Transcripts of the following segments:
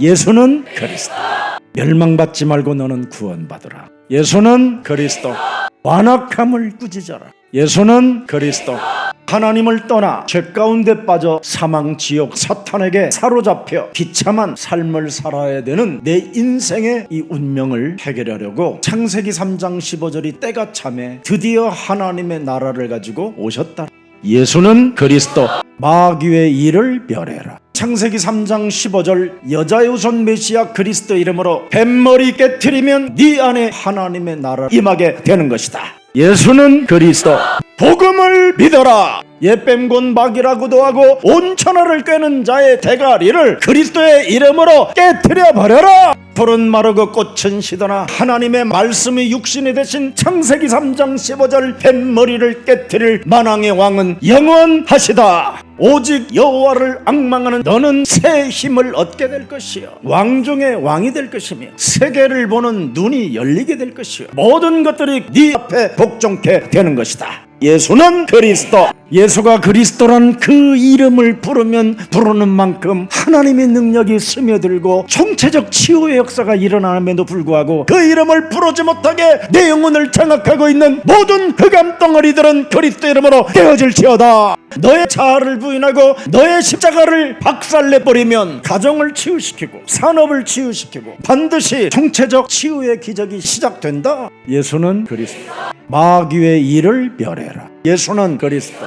예수는 그리스도. 멸망받지 말고 너는 구원받으라. 예수는 그리스도. 완악함을 꾸짖어라. 예수는 그리스도. 하나님을 떠나 죄 가운데 빠져 사망 지옥 사탄에게 사로잡혀 비참한 삶을 살아야 되는 내 인생의 이 운명을 해결하려고 창세기 3장 15절이 때가 참에 드디어 하나님의 나라를 가지고 오셨다. 예수는 그리스도 마귀의 일을 멸해라. 창세기 3장 15절 여자의 우선 메시아 그리스도 이름으로 뱀머리 깨트리면 네 안에 하나님의 나라 임하게 되는 것이다. 예수는 그리스도 복음을 믿어라. 예뱀곤 마귀라고도 하고 온 천하를 꿰는 자의 대가리를 그리스도의 이름으로 깨트려 버려라. 푸른 마르고 꽃은 시더나 하나님의 말씀이 육신이 되신 창세기 3장 15절 뱀머리를 깨트릴 만왕의 왕은 영원하시다. 오직 여호와를 악망하는 너는 새 힘을 얻게 될 것이요 왕 중의 왕이 될 것이며 세계를 보는 눈이 열리게 될 것이요 모든 것들이 네 앞에 복종케 되는 것이다. 예수는 그리스도. 예수가 그리스도란 그 이름을 부르면 부르는 만큼 하나님의 능력이 스며들고 총체적 치유의 역사가 일어남에도 불구하고 그 이름을 부르지 못하게 내 영혼을 장악하고 있는 모든 흑암 덩어리들은 그리스도 이름으로 깨어질지어다. 너의 자아를 부인하고 너의 십자가를 박살내 버리면 가정을 치유시키고 산업을 치유시키고 반드시 총체적 치유의 기적이 시작된다. 예수는 그리스도. 마귀의 일을 멸해라. 예수는 그리스도.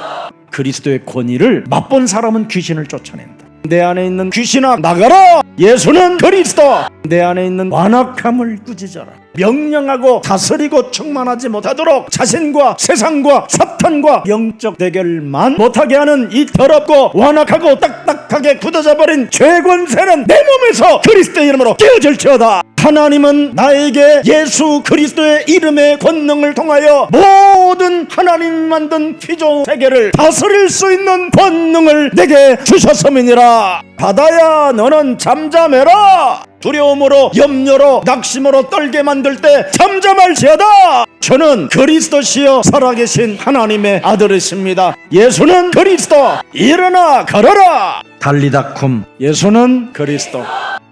그리스도의 권위를 맛본 사람은 귀신을 쫓아낸다. 내 안에 있는 귀신아 나가라. 예수는 그리스도. 내 안에 있는 완악함을 꾸짖어라. 명령하고 다스리고 충만하지 못하도록 자신과 세상과 사탄과 영적 대결만 못하게 하는 이 더럽고 완악하고 딱딱하게 굳어져 버린 죄 권세는 내 몸에서 그리스도의 이름으로 깨어질지어다. 하나님은 나에게 예수 그리스도의 이름의 권능을 통하여 모든 하나님 만든 피조 세계를 다스릴 수 있는 권능을 내게 주셨음이니라. 바다야 너는 잠잠해라. 두려움으로 염려로 낙심으로 떨게 만들 때 잠잠할지어다. 저는 그리스도시여 살아계신 하나님의 아들이십니다. 예수는 그리스도. 일어나 걸어라. 달리다쿰. 예수는 그리스도.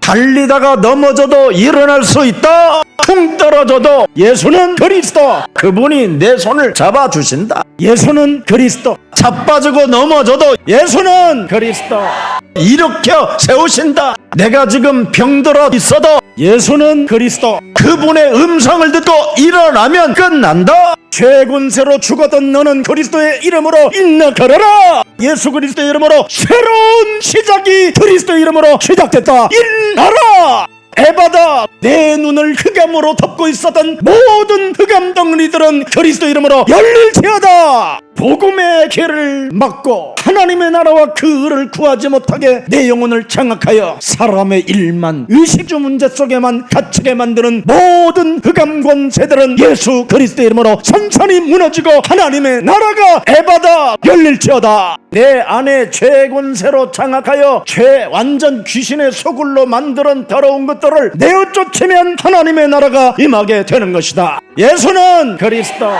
달리다가 넘어져도 일어날 수 있다. 퉁 떨어져도 예수는 그리스도. 그분이 내 손을 잡아 주신다. 예수는 그리스도. 자빠지고 넘어져도 예수는 그리스도. 일으켜 세우신다. 내가 지금 병들어 있어도 예수는 그리스도. 그분의 음성을 듣고 일어나면 끝난다. 죄군세로 죽었던 너는 그리스도의 이름으로 걸어라. 예수 그리스도의 이름으로 새로운 시작이 그리스도의 이름으로 시작됐다. 일나라. 에바다 내 눈을 흑암으로 덮고 있었던 모든 흑암 덩리들은 그리스도 이름으로 열릴지어다 복음의 길을 막고 하나님의 나라와 그 을을 구하지 못하게 내 영혼을 장악하여 사람의 일만 의식주 문제 속에만 갇히게 만드는 모든 흑암 권세들은 예수 그리스도 이름으로 천천히 무너지고 하나님의 나라가 에바다 열릴지어다. 내 안에 죄 권세로 장악하여 죄 완전 귀신의 소굴로 만드는 더러운 것들을 내어 쫓으면 하나님의 나라가 임하게 되는 것이다. 예수는 그리스도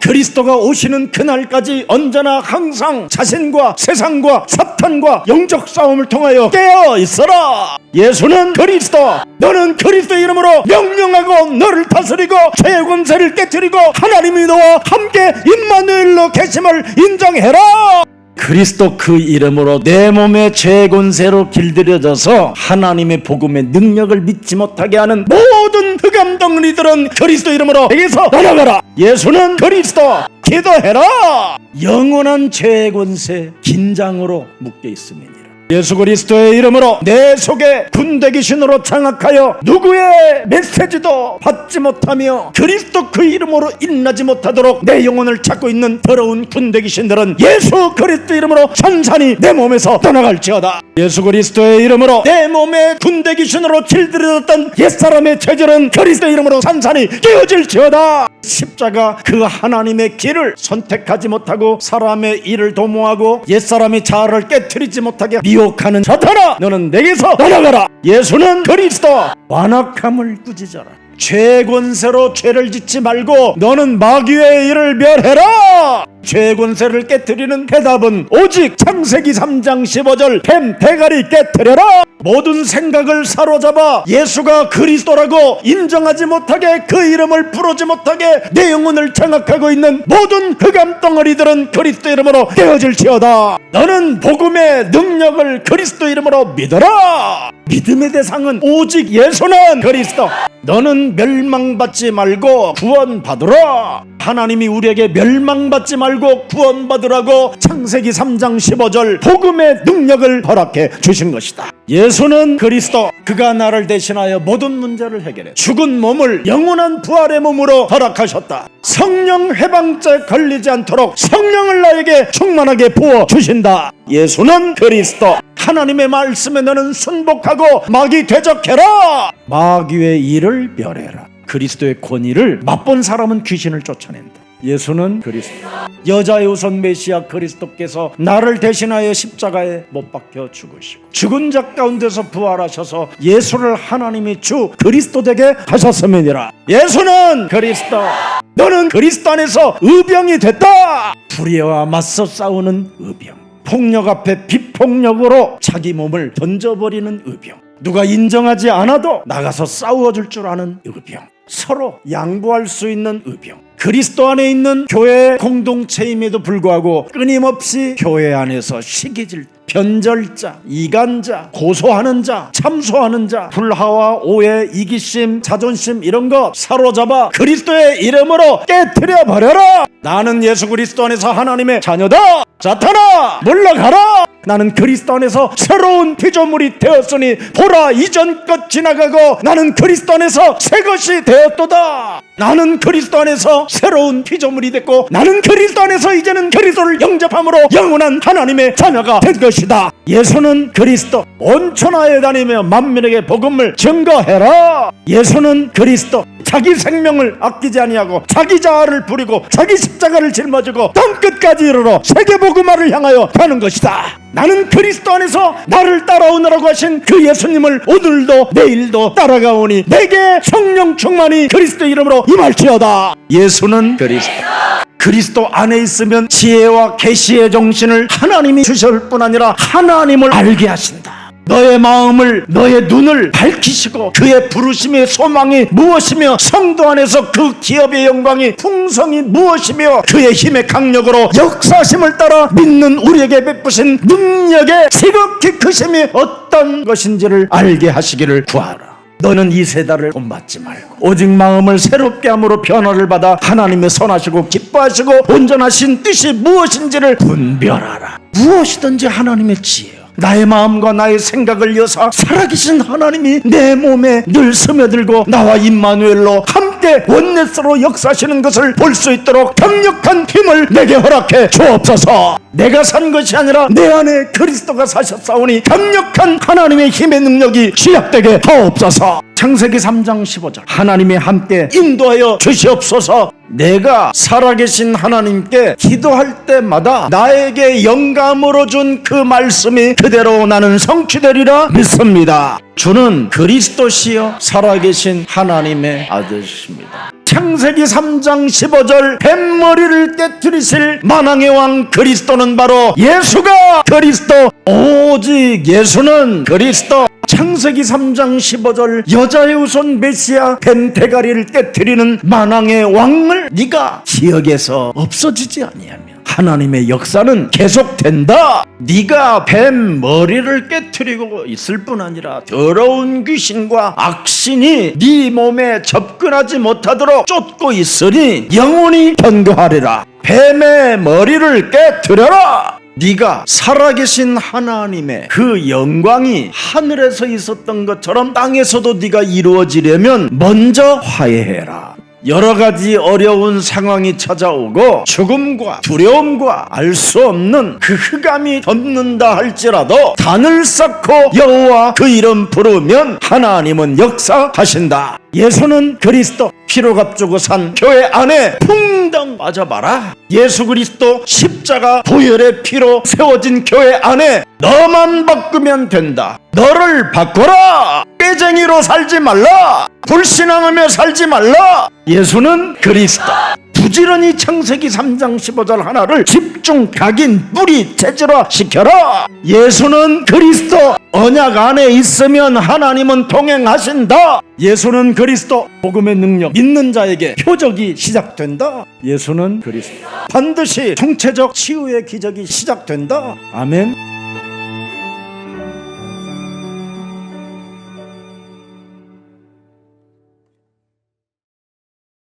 그리스도가 오시는 그날까지 언제나 항상 자신과 세상과 사탄과 영적 싸움을 통하여 깨어 있어라. 예수는 그리스도. 너는 그리스도 이름으로 명령하고 너를 다스리고 죄의 권세를 깨뜨리고 하나님이 너와 함께 임마누엘로 계심을 인정해라. 그리스도 그 이름으로 내 몸의 죄 권세로 길들여져서 하나님의 복음의 능력을 믿지 못하게 하는 모든 흑 암 덩리들은 그리스도 이름으로 내게서 떠나가라. 예수는 그리스도. 기도해라. 영원한 죄 권세 긴장으로 묶여 있음이니라. 예수 그리스도의 이름으로 내 속에 군대 귀신으로 장악하여 누구의 메시지도 받지 못하며 그리스도 그 이름으로 인나지 못하도록 내 영혼을 찾고 있는 더러운 군대 귀신들은 예수 그리스도 이름으로 천산히 내 몸에서 떠나갈지어다. 예수 그리스도의 이름으로 내 몸에 군대 귀신으로 길들여졌던 옛사람의 체질은 그리스도 이름으로 산산히 깨어질지어다 십자가 그 하나님의 길을 선택하지 못하고 사람의 일을 도모하고 옛사람이 자아를 깨뜨리지 못하게 미혹하는 사탄아 너는 내게서 떠나가라. 예수는 그리스도. 완악함을 꾸짖어라. 죄 권세로 죄를 짓지 말고 너는 마귀의 일을 멸해라. 죄의 권세를 깨뜨리는 대답은 오직 창세기 3장 15절 뱀 대가리 깨뜨려라 모든 생각을 사로잡아 예수가 그리스도라고 인정하지 못하게 그 이름을 부르지 못하게 내 영혼을 장악하고 있는 모든 흑암 덩어리들은 그리스도 이름으로 깨어질지어다. 너는 복음의 능력을 그리스도 이름으로 믿어라. 믿음의 대상은 오직 예수는 그리스도. 너는 멸망받지 말고 구원받으라. 하나님이 우리에게 멸망받지 말고 구원받으라고 창세기 3장 15절 복음의 능력을 허락해 주신 것이다 예수는 그리스도 그가 나를 대신하여 모든 문제를 해결해 죽은 몸을 영원한 부활의 몸으로 허락하셨다. 성령 해방죄 걸리지 않도록 성령을 나에게 충만하게 부어 주신다. 예수는 그리스도. 하나님의 말씀에 너는 순복하고 마귀 대적해라. 마귀의 일을 멸해라. 그리스도의 권위를 맛본 사람은 귀신을 쫓아낸다 예수는 그리스도. 여자의 우선 메시아 그리스도께서 나를 대신하여 십자가에 못 박혀 죽으시고 죽은 자 가운데서 부활하셔서 예수를 하나님이 주 그리스도 되게 하셨음이니라. 예수는 그리스도. 너는 그리스도 안에서 의병이 됐다. 불의와 맞서 싸우는 의병. 폭력 앞에 비폭력으로 자기 몸을 던져버리는 의병. 누가 인정하지 않아도 나가서 싸워줄 줄 아는 의병. 서로 양보할 수 있는 의병 그리스도 안에 있는 교회 공동체임에도 불구하고 끊임없이 교회 안에서 시기질 변절자, 이간자, 고소하는 자, 참소하는 자, 불화와 오해, 이기심, 자존심 이런 거 사로잡아 그리스도의 이름으로 깨뜨려 버려라. 나는 예수 그리스도 안에서 하나님의 자녀다. 사탄아, 물러가라. 나는 그리스도 안에서 새로운 피조물이 되었으니 보라 이전 것 지나가고 나는 그리스도 안에서 새 것이 되었도다. 나는 그리스도 안에서 새로운 피조물이 됐고 나는 그리스도 안에서 이제는 그리스도를 영접함으로 영원한 하나님의 자녀가 된 것이다. 예수는 그리스도 온 천하에 다니며 만민에게 복음을 증거해라. 예수는 그리스도 자기 생명을 아끼지 아니하고 자기 자아를 부리고 자기 십자가를 짊어지고 땅 끝까지 이르러 세계 복음화를 향하여 가는 것이다. 나는 그리스도 안에서 나를 따라오느라고 하신 그 예수님을 오늘도 내일도 따라가오니 내게 성령 충만이 그리스도 이름으로 임할지어다. 예수는 그리스도. 그리스도 안에 있으면 지혜와 계시의 정신을 하나님이 주실 뿐 아니라 하나님을 알게 하신다. 너의 마음을 너의 눈을 밝히시고 그의 부르심의 소망이 무엇이며 성도 안에서 그 기업의 영광이 풍성이 무엇이며 그의 힘의 강력으로 역사심을 따라 믿는 우리에게 베푸신 능력의 지극히 크심이 어떤 것인지를 알게 하시기를 구하라. 너는 이 세달을 본받지 말고 오직 마음을 새롭게 함으로 변화를 받아 하나님의 선하시고 기뻐하시고 온전하신 뜻이 무엇인지를 분별하라. 무엇이든지 하나님의 지혜요. 나의 마음과 나의 생각을 여사 살아계신 하나님이 내 몸에 늘 스며들고 나와 임마누엘로 함 께 원네스로 역사하시는 것을 볼 수 있도록 강력한 힘을 내게 허락해 주옵소서. 내가 산 것이 아니라 내 안에 그리스도가 사셨사오니 강력한 하나님의 힘의 능력이 취약되게 하옵소서 창세기 3장 15절. 하나님이 함께 인도하여 주시옵소서. 내가 살아계신 하나님께 기도할 때마다 나에게 영감으로 준 그 말씀이 그대로 나는 성취되리라 믿습니다. 주는 그리스도시여 살아계신 하나님의 아들이십니다. 창세기 3장 15절. 뱀머리를 깨뜨리실 만왕의 왕 그리스도는 바로 예수가 그리스도. 오직 예수는 그리스도 창세기 3장 15절 여자의 우선 메시아 뱀 대가리를 깨뜨리는 만왕의 왕을 네가 기억에서 없어지지 아니하며 하나님의 역사는 계속된다. 네가 뱀 머리를 깨뜨리고 있을 뿐 아니라 더러운 귀신과 악신이 네 몸에 접근하지 못하도록 쫓고 있으니 영원히 견고하리라. 뱀의 머리를 깨뜨려라. 네가 살아계신 하나님의 그 영광이 하늘에서 있었던 것처럼 땅에서도 네가 이루어지려면 먼저 화해해라. 여러 가지 어려운 상황이 찾아오고 죽음과 두려움과 알 수 없는 그 흑암이 덮는다 할지라도 단을 쌓고 여호와 그 이름 부르면 하나님은 역사하신다. 예수는 그리스도 피로 값주고 산 교회 안에 풍덩 빠져봐라. 예수 그리스도 십자가 보혈의 피로 세워진 교회 안에 너만 바꾸면 된다. 너를 바꿔라. 빼쟁이로 살지 말라. 불신앙하며 살지 말라. 예수는 그리스도. 부지런히 창세기 3장 15절 하나를 집중 각인 뿌리 체질화 시켜라. 예수는 그리스도. 언약 안에 있으면 하나님은 동행하신다. 예수는 그리스도. 복음의 능력 믿는 자에게 표적이 시작된다. 예수는 그리스도. 반드시 총체적 치유의 기적이 시작된다. 아멘